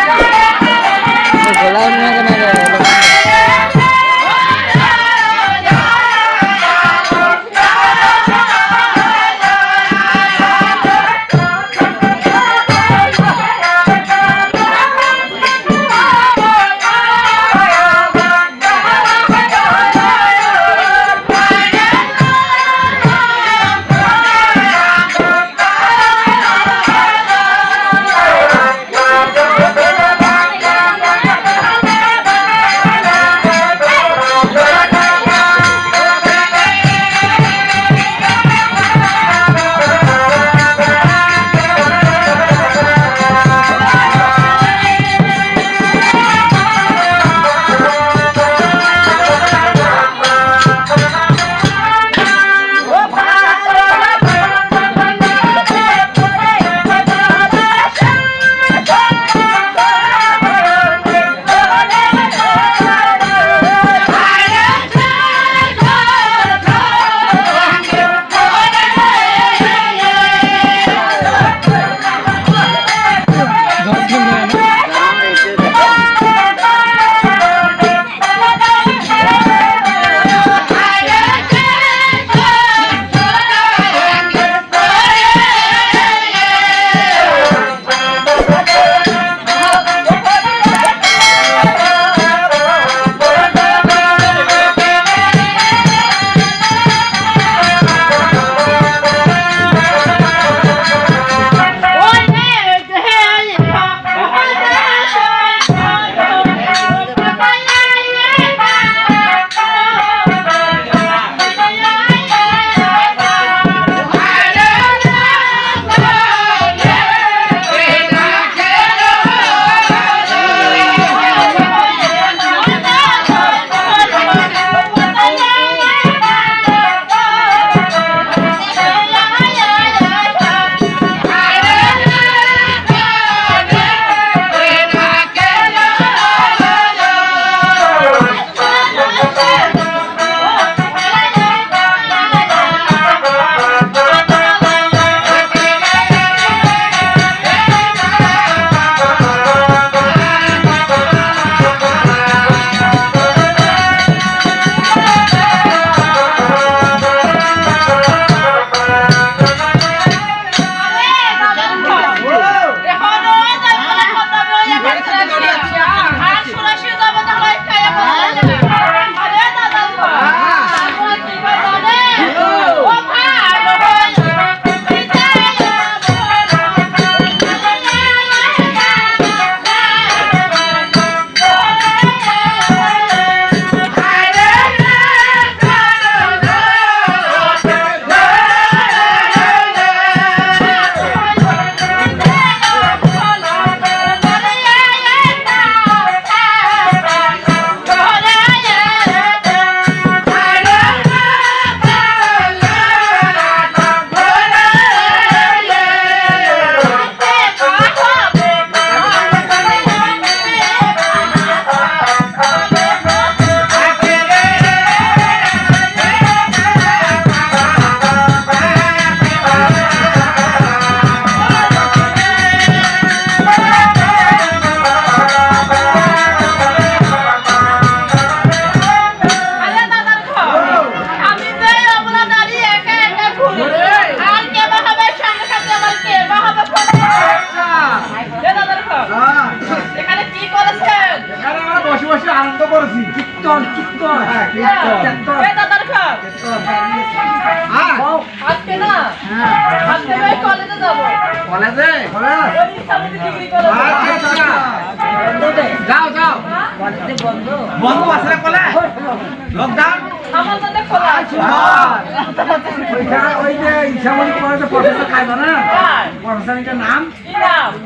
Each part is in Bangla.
Yeah.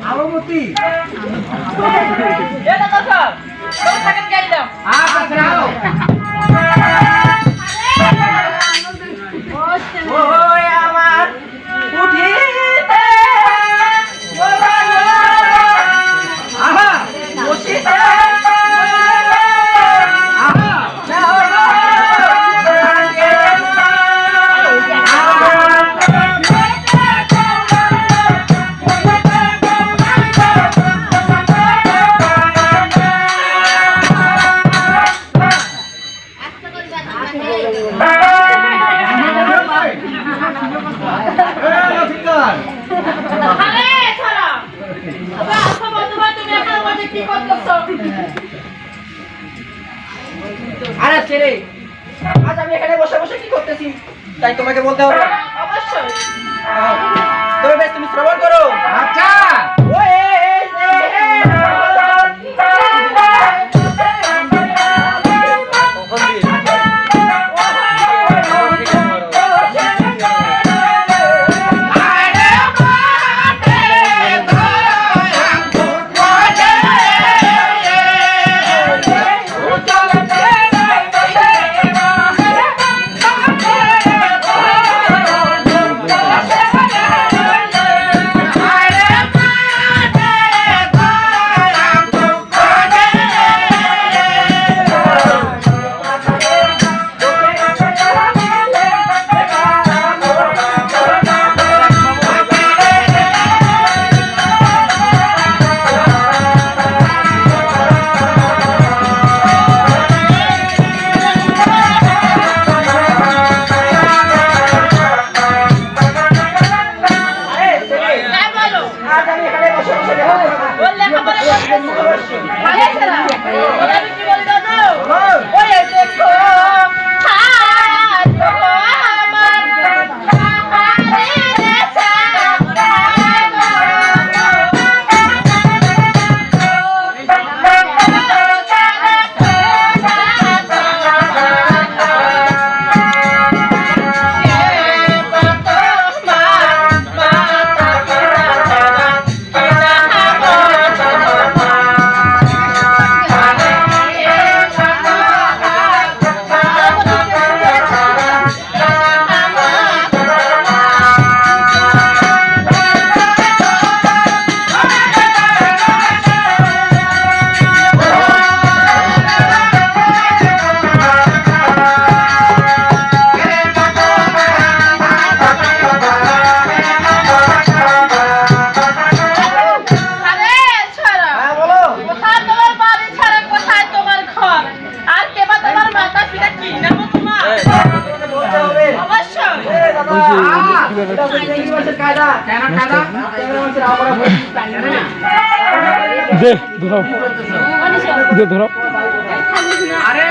নাম এটা ঘর। তোর থাকেন গাইলাম আচ্ছা যাও। হয়েছে রে আজ আমি এখানে বসে বসে কি করতেছি? তাই তোমাকে বলতে হবে। অবশ্যই। তবে বেশ তুমি শ্রবণ করো। আচ্ছা। দে ধরো দে ধরো আরে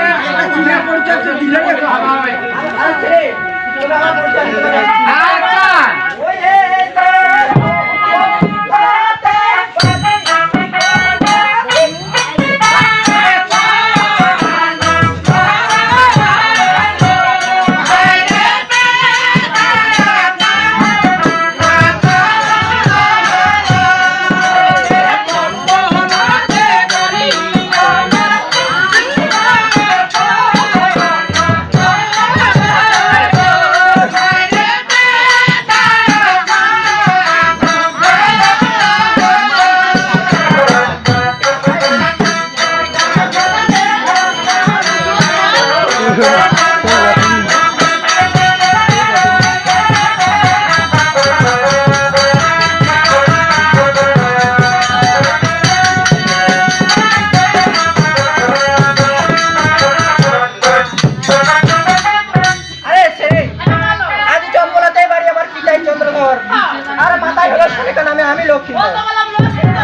সুনিকা নামে আমি লক্ষ্মী।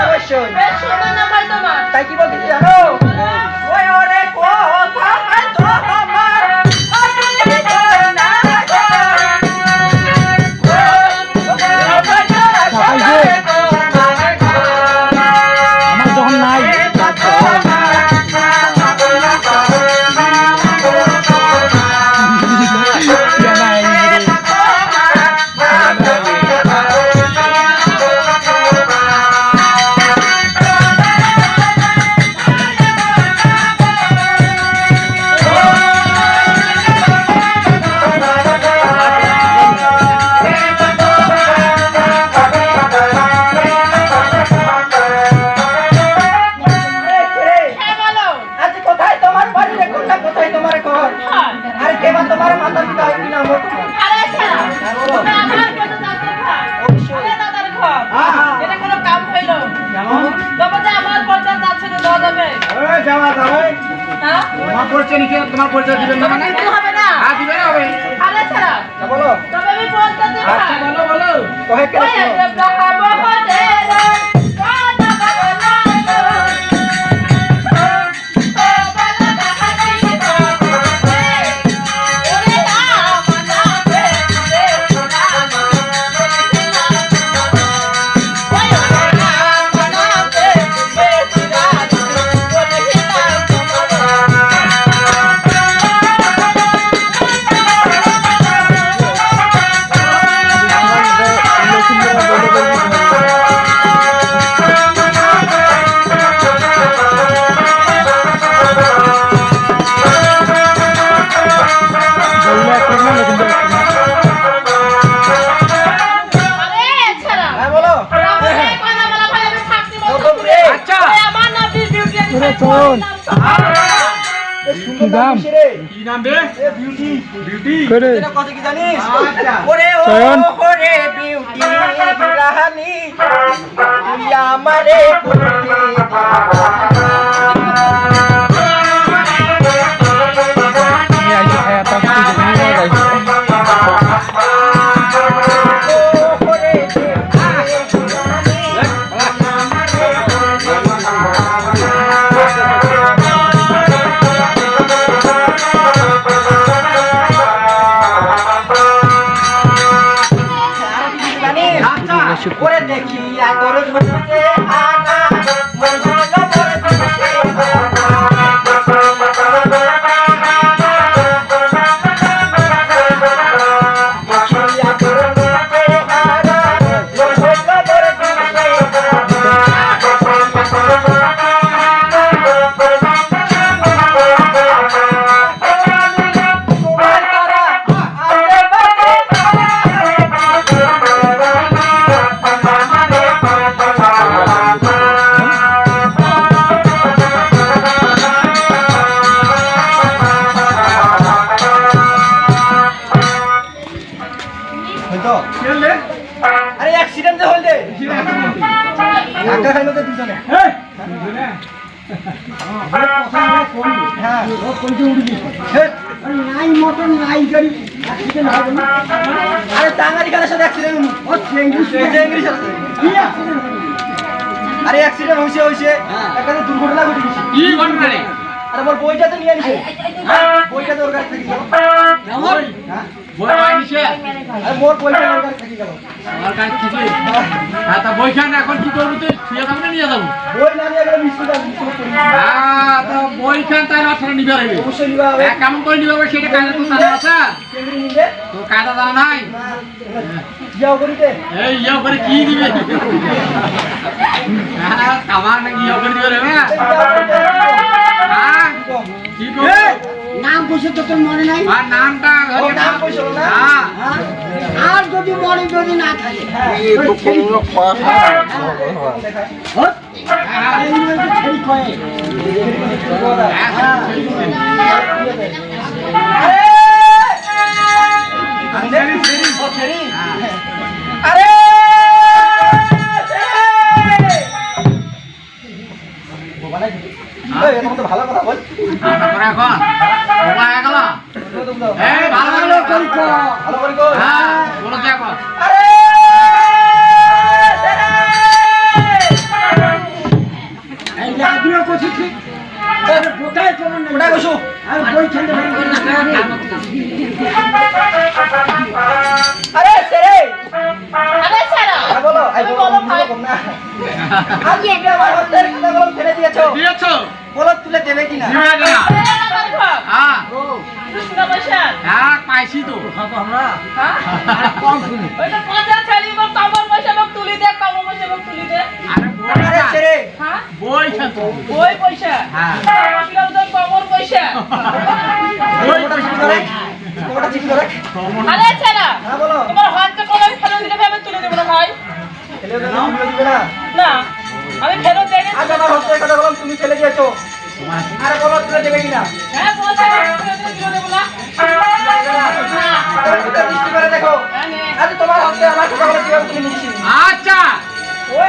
অবশ্যই। তাই কি বলতেছি জানো? আরে অ্যাক্সিডেন্ট হইছে হইছে হ্যাঁ। একটা দুর্ঘটনা ঘটে গেছে কি ঘটনা রে আরে মোর বইটা তো নিয়ে নিছে বইটা তো ওর কাছে থেকে গেল বই আই নিছে আরে মোর বইটা ওর কাছে থেকে গেল আমার কাছে থেকে হ্যাঁ তা বইখান এখন কি করব তুই শুয়ে থাকবে নিয়ে যাব বই? না নিয়ে গেলে মিষ্টি দাম মিষ্টি হ্যাঁ তো বইখান তাই রাত্রে নিবে। হইবে অবশ্যই নিবা হবে এক কেমন করে নিবে? সেটা কায়দা তো জানা আছে তো কায়দা জানা নাই না যাও করিতে এই ইয়ে করে কি দিবে হ্যাঁ আমার নাকি ইয়ে করে দিবে রে হ্যাঁ হ্যাঁ কি করবে নাম কইছে তো তোর মনে নাই আর নামটা ও নাম কইছিল না হ্যাঁ হ্যাঁ? আর যদি মনে যদি না থাকে হ্যাঁ এই নিয়ে তো ছেড়ি কয়ে। হ্যাঁ আরে ভালো কথা বল এখন গেল ভালো। করে হ্যাঁ বলো এখন আরে এই লাগিও কইছি ঠিক। আরে সেরে। আরে হ্যাঁ বলো আই বলো বলো ভাই। না আজ তুমি আমার হস্তের কথা বলো ফেলে দিয়েছ। দিয়েছ? বলো তুলে দেবে কিনা? দিবে না। এই হ্যাঁ। কৃষ্ণ পয়সা হ্যাঁ পাইছি তো। হ্যাঁ? কম শুনি। ওইটা পয়সা ছাড়ি মোক কমর পয়সা মোক তুলি দে কমর পয়সা মোক তুলি দে। আরে বই আরে সেরে হ্যাঁ? বই পয়সা। হ্যাঁ। আসলে পয়সা। বই ওটা ধরে ওটা চিপি ধরে আরে ছাড়া হ্যাঁ বলো। তোমার হাতটা কলম ফেলে দিলে আমি তুলে দেবো না ভাই। ফেলে দেবে না ফেলে দিবে না। না আমি ফেরত দেখে আজ আমার হস্তের কথা বলো তুমি ফেলে দিয়েছ। আরে বলো তুলে দেবে কিনা? হ্যাঁ পয়সা তুলে দেবো না। দেখো আজ তোমার হস্তে আমার কথা বলে তুমি নিয়েছি আচ্ছা। ওই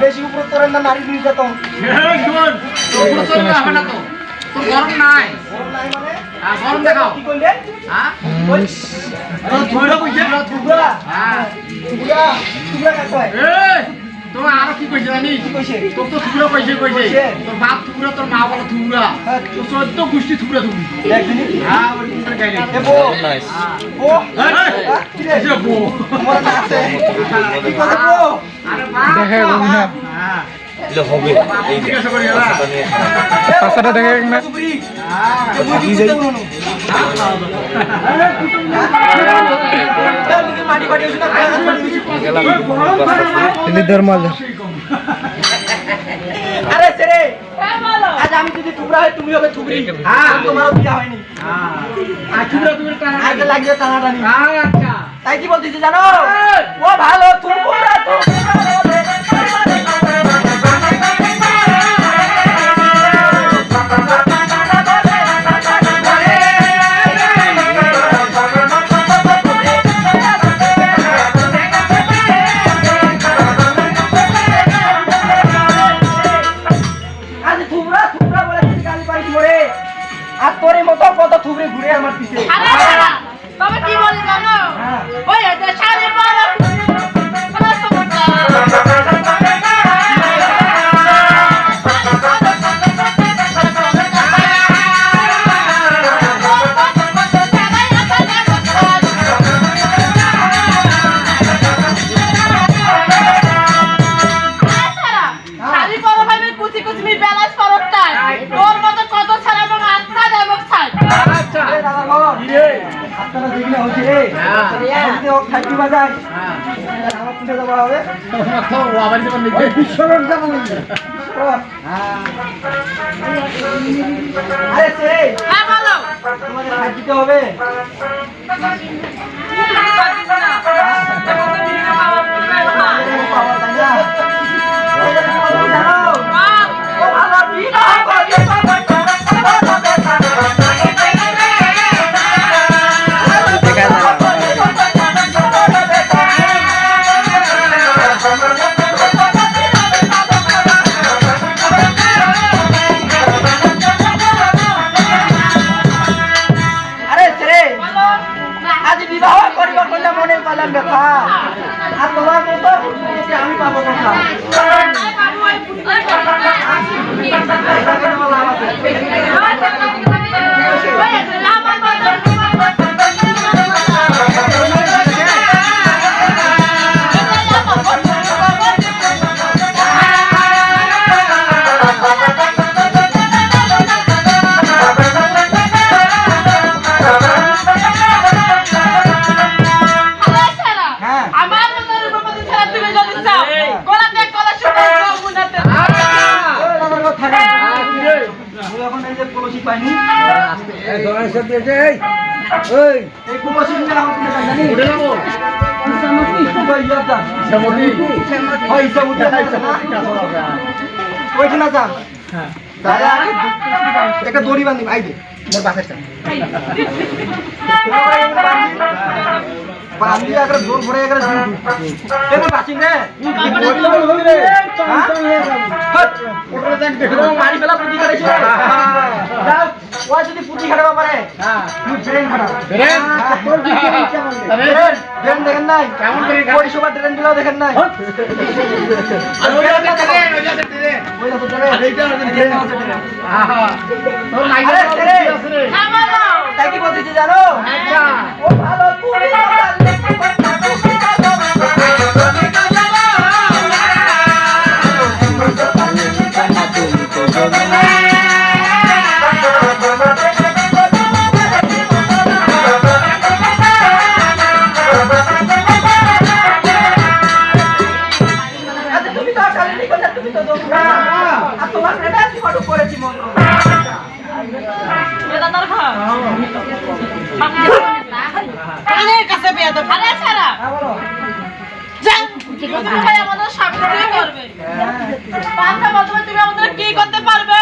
বেশি উপর করেন না নারী নির্যাতন হবে না তো। তোর গরম নাই। হ্যাঁ গরম দেখাও। কি করলে? হ্যাঁ? কইছে হ্যাঁ। কাট হয়। কি কইছে তোর তো থুবড়া কইছে। কইছে কইছে? তোর বাপ থুবড়া তোর মা বলে থুবড়া। হ্যাঁ। তোর চোদ্দ গোষ্ঠী থুবড়া হ্যাঁ ওই গাইলে বো বো কি বো আরে বাপ, হ্যাঁ হবে। এই যে জিজ্ঞাসা করি এবার। রাস্তা নিয়ে পাশাটা দেখে না সুপুরি কে বুঝি বুঝতে বলুন মাটি পাটি হইছে না কাগজ পাটি হইছে গেলাম রাস্তা এলি ধর্মাল আরে সেরে হ্যাঁ আজ আমি যদি টুকরা হয় তুমি হবে টুকরি হ্যাঁ তোমারও বিয়া হয়নি। হ্যাঁ। আর থুবড়া তুমি আগে লাগিয়ে টানাটানি আচ্ছা। তাই কি বলতেছি জানো? ও ভালো আজ আবার যেমন লিখে বিশ্বরোড যাব আরে সে হ্যাঁ বলো। তোমাদের খাইতে হবে? সব দিয়েছে এই এই। ওইখানে দাদা একটা দড়ি বান্ধি ভাই দে। মারি ফেলা ওই যদি পারে ব্রেন ব্রেন? ব্রেন দেখেন নাই কেমন করে ট্রেনগুলো দেখেন নাই আর ওই ওই ওই এইটা আহা তোর রে হ্যাঁ। তাই কি জানো আচ্ছা 我没要看你 অনেক কাছে বিয়ে তো আরে সারা। হ্যাঁ তুমি ভাই আমাদের সামনে করবে পাঁচটা বছর তুমি আমাদের কি করতে পারবে?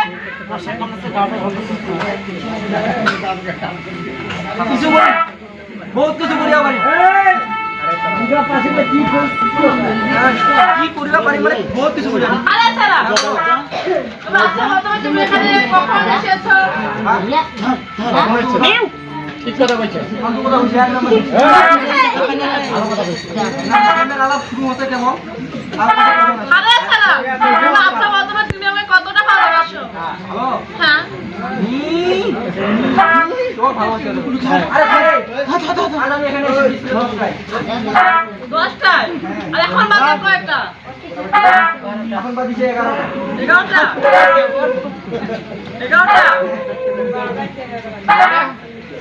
কিছু বল। বহুত কিছু করিয়া পারি। কি করিবা পারি মানে বহুত কিছু আরে আচ্ছা তুমি এখানে কখন এসেছ? ঠিক কথা কইছে আলাপ শুরু হতে কেমন তুমি আমাকে কতটা ভালোবাসো ভালো হ্যাঁ দশটায় আর এখন বাজে কয়টা এখন বাজিছে এগারোটা এগারোটা। এগারোটা।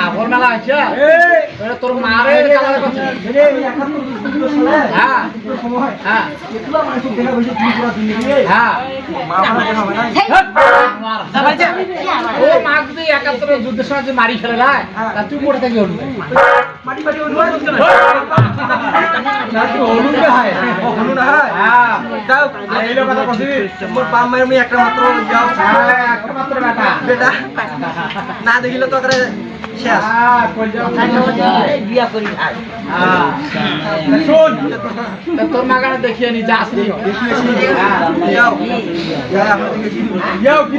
আগর মেলা আছে তোর মারে হ্যাঁ হ্যাঁ মানে হ্যাঁ না ও মাক যদি একাত্তরে যুদ্ধের সময় যে মারি ফেলে না তা তুই পড়ে থাকি হলুদ মাটি মাটি ওই নয় না না হয় হলুদ না হয় হ্যাঁ যাও এই কথা কইছি মোর পাম মায়ের আমি একটা মাত্র যাও একটা মাত্র বেটা বেটা না দেখিলে তো করে শেষ। বিয়া করি হ্যাঁ তা তোর মাগানে দেখিয়ে নি যাও। যাও কি